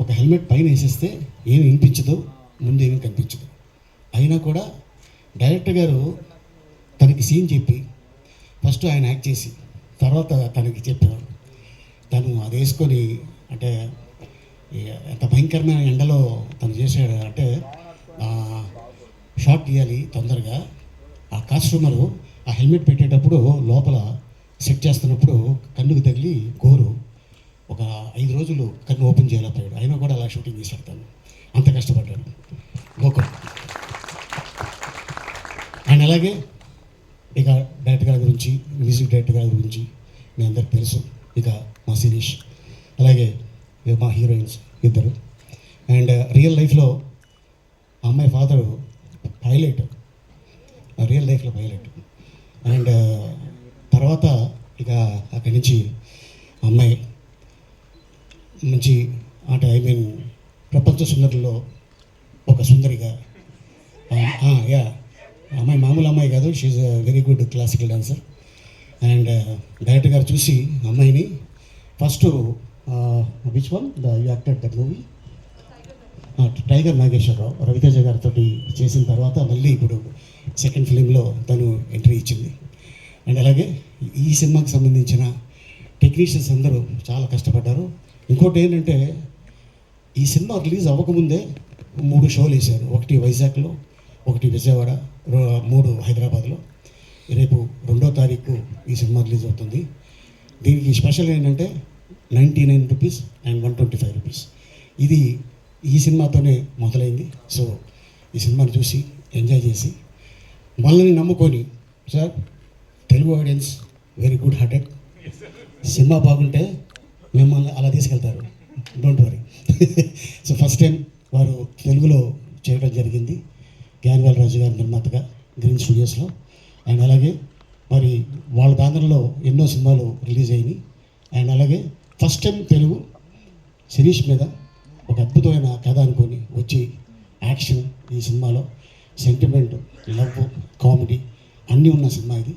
ఒక హెల్మెట్ పైన వేసేస్తే ఏమి వినిపించదు ముందు ఏమీ కనిపించదు. అయినా కూడా డైరెక్టర్ గారు తనకి సీన్ చెప్పి ఫస్ట్ ఆయన యాక్ట్ చేసి తర్వాత తనకి చెప్పేవాడు తను అది వేసుకొని అంటే ఎంత భయంకరమైన ఎండలో తను చేసాడు అంటే షార్ట్ తీయాలి తొందరగా. ఆ కాస్ట్యూమరు ఆ హెల్మెట్ పెట్టేటప్పుడు లోపల సెట్ చేస్తున్నప్పుడు కన్నుకు తగిలి గోరు. ఒక ఐదు రోజులు కన్ను ఓపెన్ చేయలేకపోయాడు అయినా కూడా అలా షూటింగ్ చేశాడు తను అంత కష్టపడ్డాడు. గోకుల్. అండ్ అలాగే ఇక డైరెక్టర్ గారి గురించి మ్యూజిక్ డైరెక్టర్ గారి గురించి మీ అందరికి తెలుసు. ఇక మా శిరీష్. అలాగే మా హీరోయిన్స్ ఇద్దరు. అండ్ రియల్ లైఫ్లో ఆ అమ్మాయి ఫాదరు పైలట్. రియల్ లైఫ్లో పైలట్. అండ్ తర్వాత ఇక అక్కడి నుంచి అమ్మాయి మంచి అంటే ఐ మీన్ ప్రపంచ సుందరిలో ఒక సుందరిగా. యా అమ్మాయి మామూలు అమ్మాయి కాదు. She's very good classical dancer and director గారు చూసి అమ్మాయిని first which one the you acted that movie Tiger Nageswara Rao Ravi Teja గారితో చేసిన తర్వాత మళ్ళీ ఇప్పుడు సెకండ్ ఫిలింలో తను ఎంట్రీ ఇచ్చింది. అండ్ అలాగే ఈ సినిమాకి సంబంధించిన టెక్నీషియన్స్ అందరూ చాలా కష్టపడ్డారు. ఇంకోటి ఏంటంటే ఈ సినిమా రిలీజ్ అవ్వకముందే మూడు షోలు వేశారు. ఒకటి వైజాగ్లో ఒకటి విజయవాడ మూడు హైదరాబాద్లో. రేపు రెండో తారీఖు ఈ సినిమా రిలీజ్ అవుతుంది. దీనికి స్పెషల్ ఏంటంటే ninety nine rupees and one twenty five rupees. ఇది ఈ సినిమాతోనే మొదలైంది. సో ఈ సినిమాని చూసి ఎంజాయ్ చేసి వాళ్ళని నమ్ముకొని sir Telugu audiences very good hearted. Cinema బాగుంటే మిమ్మల్ని అలా తీసుకెళ్తారు. Don't worry so first time వారు తెలుగులో చేయడం జరిగింది. జ్ఞానవేల్ రాజు గారి నిర్మాతగా గ్రీన్ స్టూడియోస్లో అండ్ అలాగే మరి వాళ్ళ బ్యానర్లో ఎన్నో సినిమాలు రిలీజ్ అయినాయి. అండ్ అలాగే ఫస్ట్ టైం తెలుగు శిరీష్ మీద ఒక అద్భుతమైన కథ అనుకొని వచ్చి యాక్షన్ ఈ సినిమాలో. సెంటిమెంట్ లవ్ కామెడీ అన్నీ ఉన్న సినిమా ఇది.